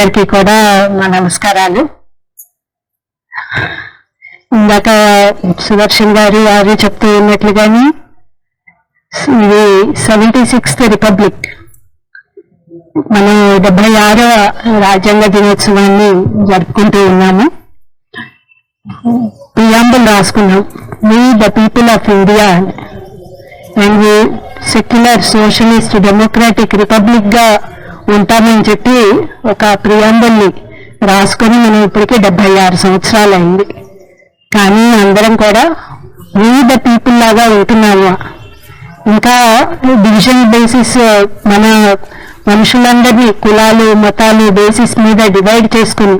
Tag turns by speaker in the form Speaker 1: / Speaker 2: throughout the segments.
Speaker 1: అందరికీ కూడా మా నమస్కారాలు. ఇందాక సుదర్శన్ గారు వారు చెప్తూ ఉన్నట్లుగాని ఇది సెవెంటీ సిక్స్త్ రిపబ్లిక్. మనం డెబ్బై ఆరో రాజ్యాంగ దినోత్సవాన్ని జరుపుకుంటూ ఉన్నాము. ప్రియాంబుల్ రాసుకున్నాం. We the people of India and secular socialist democratic రిపబ్లిక్గా ఉంటామని చెప్పి ఒక ప్రియాంబల్ని రాసుకొని మనం ఇప్పటికే డెబ్బై ఆరు సంవత్సరాలు అయింది కానీ అందరం కూడా వివిధ పీపుల్ లాగా ఉంటున్నాము. ఇంకా డివిజన్ బేసిస్ మన మనుషులందరినీ కులాలు మతాలు బేసిస్ మీద డివైడ్ చేసుకుని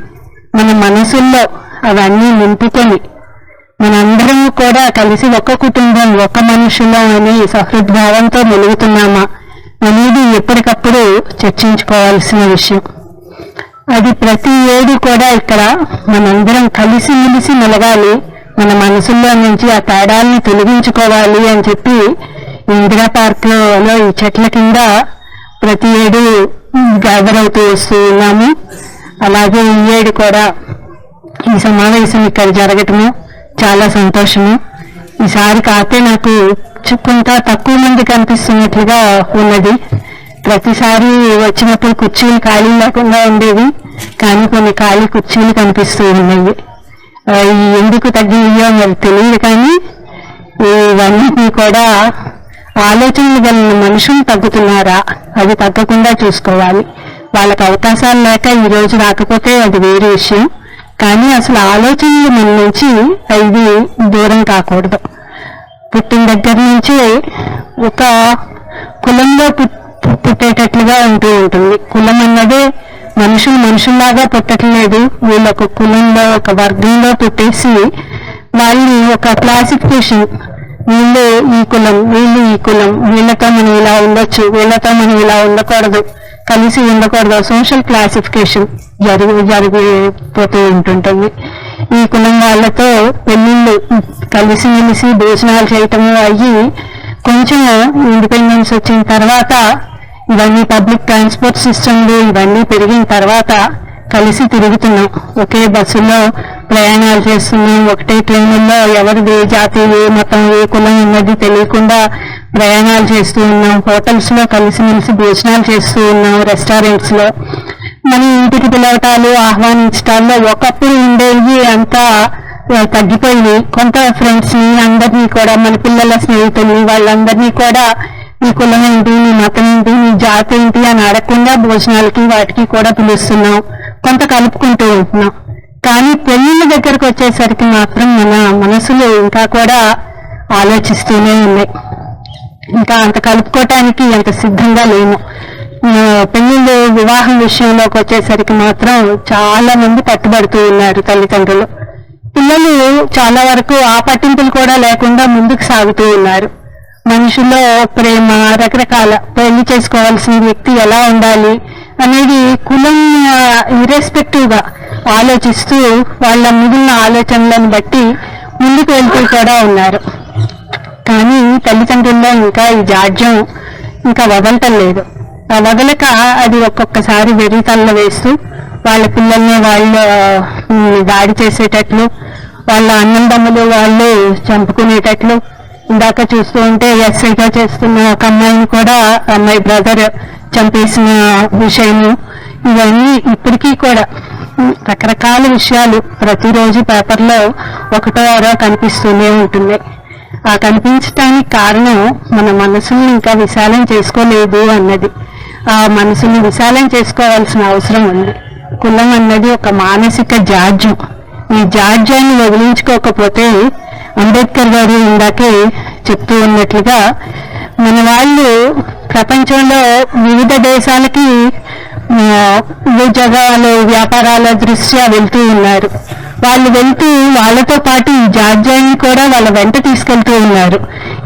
Speaker 1: మన మనసుల్లో అవన్నీ నింపుకొని మనందరం కూడా కలిసి ఒక్క కుటుంబం ఒక్క మనుషులం అని సహృద్భావంతో మెలుగుతున్నామా? అనేది ఎప్పటికప్పుడు చర్చించుకోవాల్సిన విషయం. అది ప్రతి ఏడు కూడా ఇక్కడ మనందరం కలిసి మెలిసి మెలగాలి మన మనసుల్లో నుంచి ఆ తేడాల్ని తొలగించుకోవాలి అని చెప్పి ఇందిరా పార్క్లో ఈ చెట్ల కింద ప్రతి ఏడు గ్యాదర్ అవుతూ వస్తూ ఉన్నాము. అలాగే ఈ ఏడు కూడా ఈ సమావేశం ఇక్కడ జరగటము చాలా సంతోషము. ఈసారి కాతే నాకు కొంత తక్కువ మంది కనిపిస్తున్నట్లుగా ఉన్నది. ప్రతిసారి వచ్చినప్పుడు కుర్చీలు ఖాళీ లేకుండా ఉండేవి. కానీ కొన్ని ఖాళీ కుర్చీలు కనిపిస్తూ ఉన్నాయి. ఎందుకు తగ్గియో మరి తెలియదు కానీ ఇవన్నీ కూడా ఆలోచనలు కలిగిన మనుషులు తగ్గుతున్నారా? అది తగ్గకుండా చూసుకోవాలి. వాళ్ళకి అవకాశాలు లేక ఈరోజు రాకపోతే అది వేరే విషయం. కానీ అసలు ఆలోచనలు మన నుంచి అవి దూరం కాకూడదు. పుట్టిన దగ్గర నుంచి ఒక కులంలో పుట్టేటట్లుగా ఉంటూ ఉంటుంది. కులం అన్నదే మనుషులు మనుషుల్లాగా పుట్టట్లేదు. వీళ్ళు ఒక కులంలో ఒక వర్గంలో పుట్టేసి వాళ్ళు ఒక క్లాసిఫికేషన్ వీళ్ళు ఈ కులం వీళ్ళు ఈ కులం వీళ్ళతో మనం ఇలా ఉండొచ్చు వీళ్ళతో మనం ఇలా ఉండకూడదు. కలిసి ఉండకూడదు. సోషల్ క్లాసిఫికేషన్ జరిగి జరిగిపోతూ ఉంటుంటుంది. ఈ కులం వాళ్ళతో కలిసి మెలిసి భోజనాలు చేయటము అయ్యి కొంచెం ఇండిపెండెన్స్ వచ్చిన తర్వాత ఇవన్నీ పబ్లిక్ ట్రాన్స్పోర్ట్ సిస్టమ్లు ఇవన్నీ పెరిగిన తర్వాత కలిసి తిరుగుతున్నాం. ఒకే బస్సులో ప్రయాణాలు చేస్తున్నాం. ఒకటే ట్రైన్లో ఎవరిది ఏ జాతి ఏ మతం ఏ కులం ఉన్నది తెలియకుండా ప్రయాణాలు చేస్తూ ఉన్నాం. హోటల్స్లో కలిసిమెలిసి భోజనాలు చేస్తూ ఉన్నాం రెస్టారెంట్స్లో మన ఇంటికి పిలవటాలు ఆహ్వానించటాల్లో ఒకప్పుడు ఉండేవి అంతా తగ్గిపోయి కొంత ఫ్రెండ్స్ని అందరినీ కూడా మన పిల్లల స్నేహితుల్ని వాళ్ళందరినీ కూడా నీ కులం ఏంటి? నీ మతం ఏంటి? నీ జాతి ఏంటి? అని అడగకుండా భోజనాలకి వాటికి కూడా పిలుస్తున్నాం. కొంత కలుపుకుంటూ ఉంటున్నాం. కానీ పెళ్ళిళ్ళ దగ్గరకు వచ్చేసరికి మాత్రం మన మనసులు ఇంకా కూడా ఆలోచిస్తూనే ఉన్నాయి. ఇంకా అంత కలుపుకోవటానికి అంత సిద్ధంగా లేము. పెళ్ళిళ్ళు వివాహం విషయంలోకి వచ్చేసరికి మాత్రం చాలా మంది పట్టుబడుతూ ఉన్నారు తల్లిదండ్రులు. పిల్లలు చాలా వరకు ఆ పట్టింపులు కూడా లేకుండా ముందుకు సాగుతూ ఉన్నారు. మనుషుల్లో ప్రేమ రకరకాల పెళ్ళి చేసుకోవాల్సిన వ్యక్తి ఎలా ఉండాలి? అనేది కులం ఇరెస్పెక్టివ్గా ఆలోచిస్తూ వాళ్ళ మిగిలిన ఆలోచనలను బట్టి ముందుకు వెళ్తూ కూడా ఉన్నారు. కానీ తల్లిదండ్రుల్లో ఇంకా ఈ జాడ్యం ఇంకా వదలటం లేదు. ఆ వదలక అది ఒక్కొక్కసారి వెర్రితల్లో వేస్తూ వాళ్ళ పిల్లల్ని వాళ్ళు దాడి చేసేటట్లు వాళ్ళ అన్నందమ్ములు వాళ్ళు చంపుకునేటట్లు. ఇందాక చూస్తూ ఉంటే ఎస్ఐగా చేస్తున్న ఒక అమ్మాయిని కూడా అమ్మాయి బ్రదర్ చంపేసిన విషయము ఇవన్నీ ఇప్పటికీ కూడా రకరకాల విషయాలు ప్రతిరోజు పేపర్లో ఒకటో ఆరో కనిపిస్తూనే ఉంటున్నాయి. ఆ కనిపించటానికి కారణం మన మనసుని ఇంకా విశాలం చేసుకోలేదు అన్నది. ఆ మనసుని విశాలం చేసుకోవాల్సిన అవసరం ఉంది. కులం అన్నది ఒక మానసిక జాడ్యం ఈ జాడ్యాన్ని వదిలించుకోకపోతే అంబేద్కర్ గారు ఇందాకే చెప్తూ ఉన్నట్లుగా మన వాళ్ళు ప్రపంచంలో వివిధ దేశాలకి ఉద్యోగాలు వ్యాపారాల దృష్ట్యా వెళ్తూ ఉన్నారు. వాళ్ళు వెళ్తూ వాళ్ళతో పాటు ఈ జార్జియాని కూడా వాళ్ళ వెంట తీసుకెళ్తూ ఉన్నారు.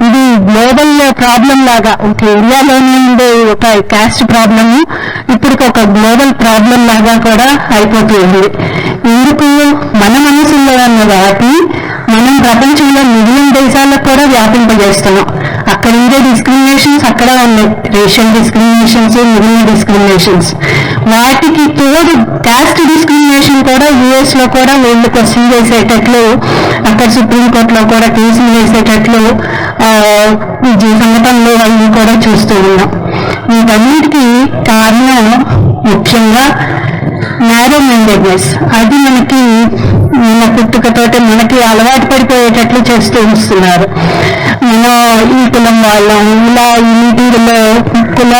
Speaker 1: ఇది గ్లోబల్ ప్రాబ్లం లాగా ఒక ఇండియాలోనే ఉండే ఒక క్యాస్ట్ ప్రాబ్లమ్ ఇప్పుడు ఒక గ్లోబల్ ప్రాబ్లం లాగా కూడా అయిపోతుంది ఇందుకు ఎందుకు? మన మనసుల్లో ఉన్న వాటి మనం ప్రపంచంలో మిగిలిన దేశాలకు కూడా వ్యాపింపజేస్తున్నాం. అక్కడ ఉండే డిస్క్రిమినేషన్స్ అక్కడ ఉన్నాయి. రేషియల్ డిస్క్రిమినేషన్స్ మిగిలిన డిస్క్రిమినేషన్స్ వాటికి తోడు క్యాస్ట్ డిస్క్రిమినేషన్ కూడా యుఎస్లో కూడా వీళ్ళు క్వశ్చన్ చేసేటట్లు అక్కడ సుప్రీంకోర్టులో కూడా కేసులు వేసేటట్లు ఈ సంఘటనలు అవి కూడా చూస్తూ ఉన్నాం. వీటన్నిటికీ కారణం ముఖ్యంగా నేరో మైండెడ్నెస్ అది మనకి మన పుట్టుకతోటి మనకి అలవాటు పడిపోయేటట్లు చేస్తూ వస్తున్నారు. మనం ఈ కులం వాళ్ళం ఇలా ఇంటిలో కుల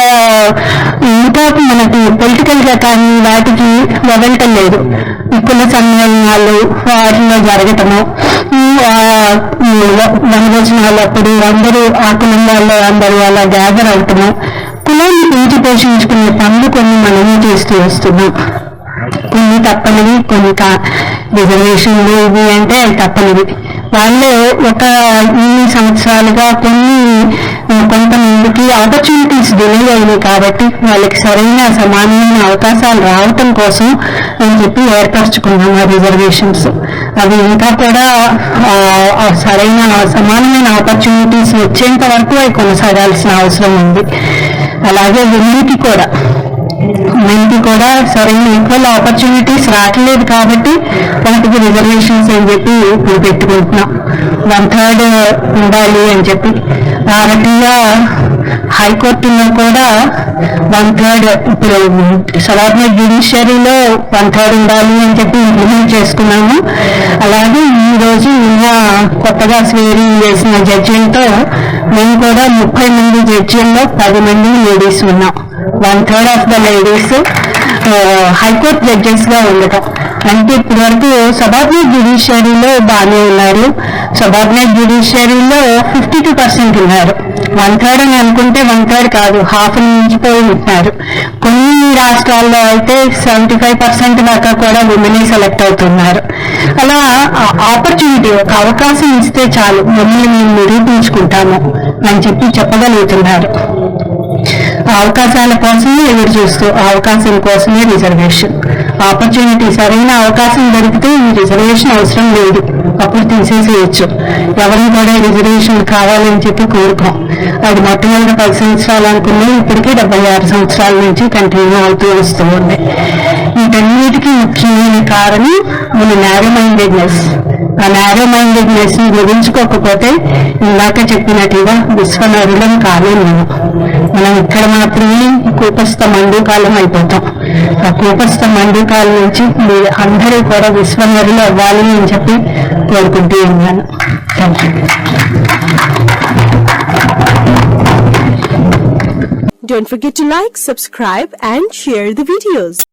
Speaker 1: ఇంకా మనకి పొలిటికల్గా కానీ వాటికి వదలటం లేదు. కుల సమ్మేళనాలు వాటిలో జరగటము. వనభోజనాలు అప్పుడు అందరూ ఆ కులం వాళ్ళు అందరూ అలా గ్యాదర్ అవటము. కులాన్ని పెంచి పోషించుకునే పనులు కొన్ని మనమే చేస్తూ వస్తున్నాం. కొన్ని తప్పనివి కొన్ని కా రిజర్వేషన్లు ఇవి అంటే తప్పనివి. వాళ్ళు ఒక ఇన్ని సంవత్సరాలుగా కొన్ని కొంతమందికి ఆపర్చునిటీస్ డిలే అయినాయి కాబట్టి వాళ్ళకి సరైన సమానమైన అవకాశాలు రావటం కోసం అని చెప్పి ఏర్పరచుకున్నాం ఆ రిజర్వేషన్స్ అవి ఇంకా కూడా సరైన సమానమైన ఆపర్చునిటీస్ వచ్చేంత వరకు అవి కొనసాగాల్సిన అవసరం ఉంది. అలాగే విమెన్కి కూడా. కూడా సరైన ఈక్వల్ ఆపర్చునిటీస్ రావట్లేదు కాబట్టి వాటికి రిజర్వేషన్స్ అని చెప్పి ఇప్పుడు పెట్టుకుంటున్నాం. వన్ థర్డ్ ఉండాలి అని చెప్పి. ఆ రకంగా హైకోర్టులో కూడా వన్ థర్డ్ ఇప్పుడు సబార్డినేట్ జ్యుడిషియరీలో వన్ థర్డ్ ఉండాలి అని చెప్పి ఇంప్లిమెంట్ చేసుకున్నాము. అలాగే ఈ రోజు నిన్న కొత్తగా స్వేరింగ్ చేసిన జడ్జిలతో మేము కూడా ముప్పై మంది జడ్జిల్లో పది మంది లేడీస్ ఉన్నాం. One third of the ladies high court జడ్జెస్గా ఉండటం. అంటే ఇప్పటి వరకు సబార్డినేట్ జ్యుడిషియరీలో బాగానే ఉన్నారు. సబార్డినేట్ జ్యుడిషియరీలో ఫిఫ్టీ టూ పర్సెంట్ ఉన్నారు. వన్ థర్డ్ అని అనుకుంటే వన్ థర్డ్ కాదు హాఫ్ మించిపోయి ఉంటున్నారు. కొన్ని రాష్ట్రాల్లో అయితే సెవెంటీ ఫైవ్ పర్సెంట్ దాకా కూడా ఉమెనే సెలెక్ట్ అవుతున్నారు. అలా ఆపర్చునిటీ ఒక అవకాశం ఇస్తే చాలు. మమ్మల్ని మేము నిరూపించుకుంటాము అని చెప్పి చెప్పగలుగుతున్నారు. అవకాశాల కోసమే ఎదురు చూస్తూ అవకాశం కోసమే రిజర్వేషన్ ఆపర్చునిటీ సరైన అవకాశం దొరికితే ఈ రిజర్వేషన్ అవసరం లేదు. అప్పుడు తీసేసేయచ్చు. ఎవరిని కూడా రిజర్వేషన్ కావాలని చెప్పి కోరుకోం. అది మొట్టమొదటి పది సంవత్సరాలు అనుకున్నాం ఇప్పటికే డెబ్బై ఆరు సంవత్సరాల నుంచి కంటిన్యూ అవుతూ వస్తూ ఉంది. వీటన్నిటికీ ముఖ్యమైన కారణం మన నేరో మైండెడ్నెస్ ఆ నేరో మైండెడ్నెస్ని గురించుకోకపోతే ఇందాక చెప్పినట్టుగా విశ్వనరులం కాలేము మనం ఇక్కడ మాత్రమే కూపస్థ మండూకాలం అయిపోతాం. ఆ కూపస్థ మండూకాలం నుంచి మీరు అందరూ కూడా విశ్వనరులు అవ్వాలి అని చెప్పి కోరుకుంటూ ఉన్నాను. Thank you
Speaker 2: Don't forget to like, subscribe and share the videos.